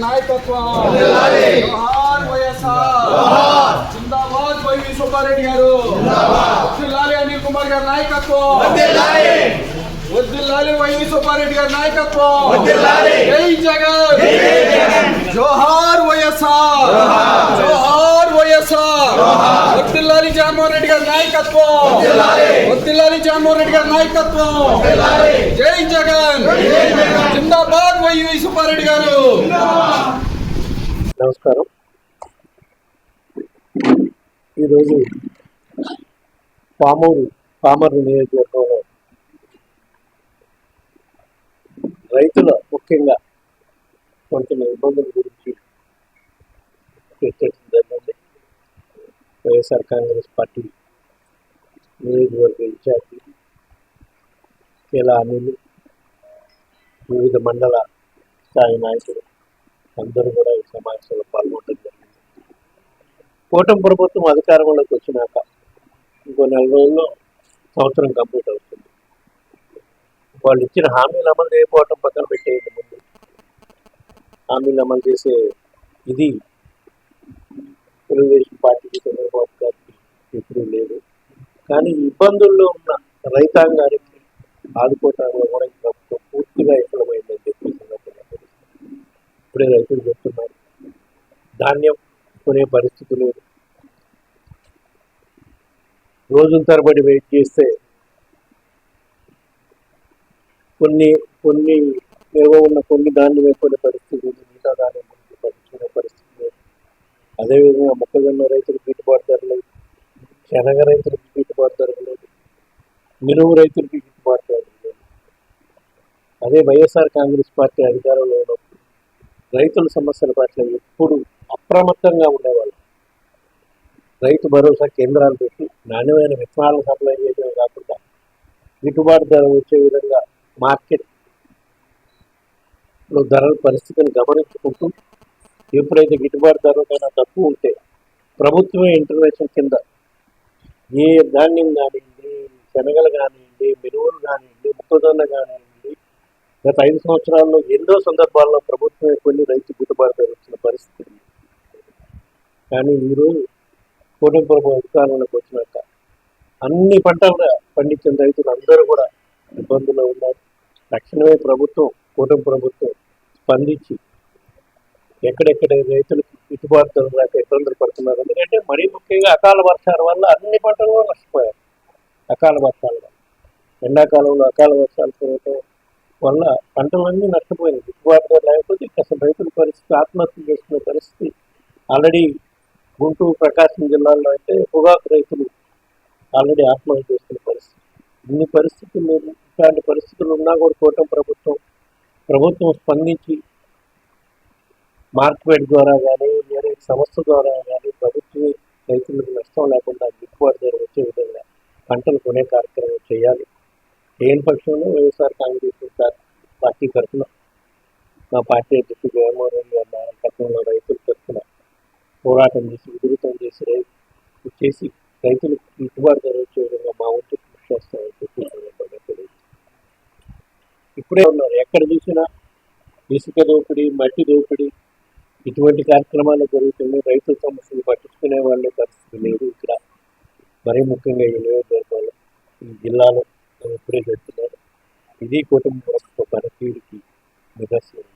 నాయకత్వం జోహార్ వైఎస్ఆర్ జిందాబాద్ వైవి సుబ్బారెడ్డి గారు వద్దులాలి అనిల్ కుమార్ గారి నాయకత్వం వద్దులాలి వైవి సుబ్బారెడ్డి గారి నాయకత్వం జై జగన్ జోహార్ వైఎస్ఆర్ జోహార్ వద్దులాలి జగన్మోహన్ రెడ్డి గారి నాయకత్వం. వద్దులాలి జగన్మోహన్ రెడ్డి గారి నాయకత్వం. జై జగన్. జిందాబాద్ వైవి సుబ్బారెడ్డి గారు. నమస్కారం. ఈరోజు పామూరు పామరు నియోజకవర్గంలో రైతుల ముఖ్యంగా కొంచెం ఇబ్బందుల గురించి జరిగింది వైఎస్ఆర్ కాంగ్రెస్ పార్టీ నియోజకవర్గ ఇన్ఛార్జి కేలా అనిల్ వివిధ మండల స్థాయి నాయకులు అందరూ కూడా ఈ సమావేశంలో పాల్గొనడం జరిగింది. కూటమి ప్రభుత్వం అధికారంలోకి వచ్చినాక ఇంకో నెల రోజుల్లో సంవత్సరం కంప్లీట్ అవుతుంది. వాళ్ళు ఇచ్చిన హామీలు అమలు చేయకపోవటం పక్కన పెట్టేయండి ముందు. హామీలు అమలు చేసే ఇది తెలుగుదేశం పార్టీకి చంద్రబాబు గారికి ఎప్పుడూ లేదు. కానీ ఇబ్బందుల్లో ఉన్న రైతాంగానికి ఆదుకోవటంలో కూడా ఈ ప్రభుత్వం పూర్తిగా విఫలమైందని చెప్పి తెలుస్తుంది. ఇప్పుడే రైతులు చెప్తున్నారు. ధాన్యం కొనే పరిస్థితి లేదు. రోజుల తరబడి వెయిట్ చేస్తే కొన్ని కొన్ని నిల్వ ఉన్న కొన్ని ధాన్యం వేసుకునే పరిస్థితి ఉంది మిగతా ధాన్యం ముందు పట్టించుకునే పరిస్థితి లేదు అదేవిధంగా మొక్కజొన్న రైతులకు గిట్టుబాటు ధర లేదు. శనగ రైతులకు గిట్టుబాటు ధర లేదు. మినుము రైతులకి గిట్టుబాటు ధర లేదు. అదే వైఎస్ఆర్ కాంగ్రెస్ పార్టీ అధికారంలో ఉన్నప్పుడు రైతుల సమస్యల పట్ల ఎప్పుడు అప్రమత్తంగా ఉండేవాళ్ళు. రైతు భరోసా కేంద్రాలు పెట్టి నాణ్యమైన విత్తనాలను సప్లై చేయడం కాకుండా గిట్టుబాటు ధర వచ్చే విధంగా మార్కెట్లో ధరల పరిస్థితిని గమనించుకుంటూ ఎప్పుడైతే గిట్టుబాటు ధరకైనా తక్కువ ఉంటే ప్రభుత్వమే ఇంటర్వెన్షన్ కింద ఏ ధాన్యం కానివ్వండి శనగలు కానివ్వండి మినువులు కానివ్వండి మొక్కజొన్న కానివ్వండి గత ఐదు సంవత్సరాల్లో ఎన్నో సందర్భాల్లో ప్రభుత్వమే కొన్ని రైతు గిట్టుబాటు ధర వచ్చిన పరిస్థితి. కానీ ఈరోజు కూటమి ప్రభుత్వం అధికారంలోకి వచ్చినాక అన్ని పంటలు పండించిన రైతులు అందరూ కూడా ఇబ్బందుల్లో ఉన్నారు. తక్షణమే ప్రభుత్వం కూటమి ప్రభుత్వం స్పందించి ఎక్కడెక్కడ రైతులకు గిట్టుబాటు ధర రాక ఇబ్బందులు పడుతున్నారు? ఎందుకంటే మరీ ముఖ్యంగా అకాల వర్షాల వల్ల అన్ని పంటలు కూడా నష్టపోయారు. అకాల వర్షాల వల్ల. ఎండాకాలంలో అకాల వర్షాలు కురవటం వల్ల పంటలన్నీ నష్టపోయినాయి గిట్టుబాటు ధర లేకపోతే అసలు రైతుల పరిస్థితి ఆత్మహత్య చేసుకునే పరిస్థితి ఆల్రెడీ గుంటూరు ప్రకాశం జిల్లాలో అయితే పొగాకు రైతులు ఆల్రెడీ ఆత్మహత్య చేసుకునే పరిస్థితి. ఇన్ని పరిస్థితులు ఇట్లాంటి పరిస్థితులు ఉన్నా కూడా కూటమి ప్రభుత్వం ప్రభుత్వం స్పందించి మార్కెట్ ద్వారా కానీ వేరే సంస్థ ద్వారా కానీ ప్రభుత్వం రైతులకు నష్టం లేకుండా గిట్టుబాటు ధర వచ్చే విధంగా పంటలు కొనే కార్యక్రమం చేయాలి. లేని పక్షంలో వైఎస్ఆర్ కాంగ్రెస్ పార్టీ తరఫున మా పార్టీ అధ్యక్షుడు జగన్మోహన్ రెడ్డి గారి నాయకత్వంలో రైతుల తరఫున పోరాటం చేసి ఉధృతం చేసి రైతు చేసి రైతులకు గిట్టుబాటు ధర వచ్చే విధంగా మా వంతు కృషి చేస్తామని చెప్పి ఇప్పుడే ఉన్నారు. ఎక్కడ చూసినా ఇసుక దోపిడీ మట్టి దోపిడీ ఇటువంటి కార్యక్రమాలు జరుగుతున్నాయి. రైతుల సమస్యలు పట్టించుకునే వాళ్ళ పరిస్థితి లేదు ఇక్కడ. మరీ ముఖ్యంగా ఈ నియోజకవర్గంలో ఈ జిల్లాలో ఎప్పుడే చెప్తున్నారు ఇది కుటుంబ పనితీరుకి నిదర్శనం.